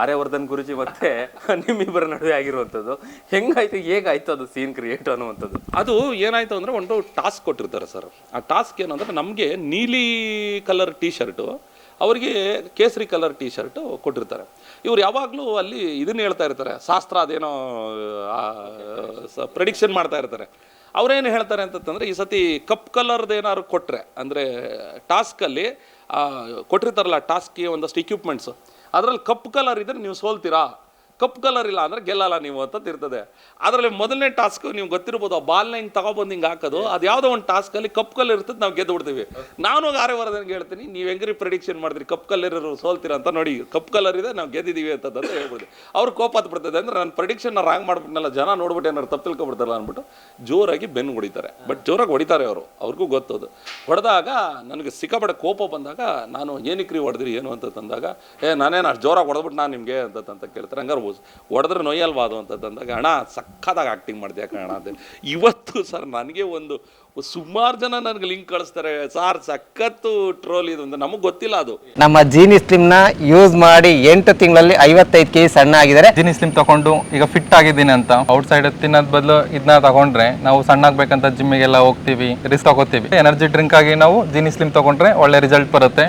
ಆರ್ಯವರ್ಧನ್ ಗುರುಜಿ ಮತ್ತೆ ನಿಮ್ಮಿಬ್ಬರ ನಡುವೆ ಆಗಿರುವಂಥದ್ದು. ಹೆಂಗಾಯ್ತು, ಹೇಗಾಯ್ತು ಅದು ಸೀನ್ ಕ್ರಿಯೇಟ್ ಅನ್ನುವಂಥದ್ದು? ಅದು ಏನಾಯ್ತು ಅಂದ್ರೆ ಒಂದು ಟಾಸ್ಕ್ ಕೊಟ್ಟಿರ್ತಾರೆ ಸರ್. ಆ ಟಾಸ್ಕ್ ಏನಂದ್ರೆ ನಮಗೆ ನೀಲಿ ಕಲರ್ ಟೀ ಶರ್ಟು ಅವರಿಗೆ ಕೇಸರಿ ಕಲರ್ ಟೀ ಶರ್ಟ್ ಕೊಟ್ಟಿರ್ತಾರೆ. ಇವ್ರು ಯಾವಾಗಲೂ ಅಲ್ಲಿ ಇದನ್ನ ಹೇಳ್ತಾ ಇರ್ತಾರೆ, ಶಾಸ್ತ್ರ ಅದೇನೋ ಪ್ರೆಡಿಕ್ಷನ್ ಮಾಡ್ತಾ ಇರ್ತಾರೆ. ಅವ್ರೇನು ಹೇಳ್ತಾರೆ ಅಂತಂದ್ರೆ ಈ ಸತಿ ಕಪ್ ಕಲರ್ದು ಏನಾದ್ರು ಕೊಟ್ಟರೆ ಅಂದರೆ ಟಾಸ್ಕಲ್ಲಿ ಕೊಟ್ಟಿರ್ತಾರಲ್ಲ ಟಾಸ್ಕ್ಗೆ ಒಂದಷ್ಟು ಇಕ್ವಿಪ್ಮೆಂಟ್ಸು ಅದರಲ್ಲಿ ಕಪ್ಪು ಕಲರ್ ಇದ್ರೆ ನೀವು ಸೋಲ್ತೀರಾ? ಕಪ್ ಕಲರ್ ಇಲ್ಲ ಅಂದ್ರೆ ಗೆಲ್ಲಲ್ಲ ನೀವು ಅಂತ ಇರ್ತದೆ ಅದರಲ್ಲಿ ಮೊದಲನೇ ಟಾಸ್ಕ್ ನೀವು ಗೊತ್ತಿರ್ಬೋದು ಆ ಬಾಲ್ನ ಹಿಂಗೆ ತಗೊಬಂದು ಹಿಂಗೆ ಹಾಕೋದು ಅದು ಯಾವುದೋ ಒಂದು ಟಾಸ್ಕಲ್ಲಿ ಕಪ್ ಕಲರ್ ಇರ್ತದೆ ನಾವು ಗೆದ್ದು ಬಿಡ್ತೀವಿ. ನಾನು ಆರ್ಯವರ್ಧನ್ಗೆ ಹೇಳ್ತೀನಿ ನೀವು ಹೆಂಗ್ರಿ ಪ್ರಿಡಿಕ್ಷನ್ ಮಾಡಿದ್ರಿ? ಕಪ್ ಕಲರ್ ಇರೋರು ಸೋಲ್ತೀರ ಅಂತ ನೋಡಿ ಕಪ್ ಕಲರ್ ಇದೆ ನಾವು ಗೆದ್ದಿದ್ದೀವಿ ಅಂತ ಹೇಳ್ಬೋದು ಅವ್ರು ಕೋಪ ಬಿಡ್ತದೆ ಅಂದ್ರೆ ನಾನು ಪ್ರಿಡಿಕ್ಷನ್ ರಾಂಗ್ ಮಾಡ್ಬಿಟ್ನಲ್ಲ ಜನ ನೋಡ್ಬಿಟ್ಟು ಏನಾರು ತಪ್ಪು ತಿಳ್ಕೊಬಿಡ್ತಾರಲ್ಲ ಅಂದ್ಬಿಟ್ಟು ಜೋರಾಗಿ ಬೆನ್ನು ಹೊಡಿತಾರೆ. ಬಟ್ ಜೋರಾಗಿ ಹೊಡಿತಾರೆ ಅವರು ಅವ್ರಿಗೂ ಗೊತ್ತದು. ಹೊಡೆದಾಗ ನನಗೆ ಸಿಕ್ಕಾಪಟ್ಟೆ ಕೋಪ ಬಂದಾಗ ನಾನು ಏನಕ್ರಿ ಹೊಡೆದ್ರಿ ಏನು ಅಂತ ತಂದಾಗ ಏ ನಾನೇನು ಅಷ್ಟು ಜೋರಾಗಿ ಹೊಡೆದ್ಬಿಟ್ಟು ನಾನು ನಿಮಗೆ? ಅಂತ ಕೇಳ್ತಾರೆ. ಹಂಗಾರೆ ಹೊಡೆದ್ರೆ ನೊಯ್ಯಲ್ವಾ ಅದು ಅಂತ ಅಂದಾಗ ಅಣ್ಣ ಸಕ್ಕತ್ತಾಗಿ ಆ್ಯಕ್ಟಿಂಗ್ ಮಾಡಿದೆ ಅಣ್ಣ ಅಂತ. ಇವತ್ತು ಸರ್ ನನಗೆ ಒಂದು ಸುಮಾರು ಜನ ನನಗೆ ಲಿಂಕ್ ಕಳಿಸ್ತಾರೆ ಸಾರ್ ಸಖತ್ತು ಟ್ರೋಲ್ ಇದು ಅಂತ. ನಮಗೆ ಗೊತ್ತಿಲ್ಲ ಅದು. ನಮ್ಮ ಜೀನಿ ಸ್ಲಿಮ್ನ ಯೂಸ್ ಮಾಡಿ ಎಂಟು ತಿಂಗಳಲ್ಲಿ ಐವತ್ತೈದು ಕೆ ಜಿ ಸಣ್ಣ ಆಗಿದ್ದಾರೆ. ಜೀನಿ ಸ್ಲಿಮ್ ತಗೊಂಡು ಈಗ ಫಿಟ್ ಆಗಿದ್ದೀನಿ ಅಂತ. ಔಟ್ ಸೈಡ್ ತಿನ್ನೋದ್ ಬದಲು ಇದನ್ನ ತಗೊಂಡ್ರೆ ನಾವು ಸಣ್ಣ ಆಗ್ಬೇಕಂತ ಜಿಮ್ಮಿಗೆಲ್ಲ ಹೋಗ್ತೀವಿ ರಿಸ್ಕ್ ತಗೋತೀವಿ. ಎನರ್ಜಿ ಡ್ರಿಂಕ್ ಆಗಿ ನಾವು ಜೀನಿ ಸ್ಲಿಮ್ ತಗೊಂಡ್ರೆ ಒಳ್ಳೆ ರಿಸಲ್ಟ್ ಬರುತ್ತೆ.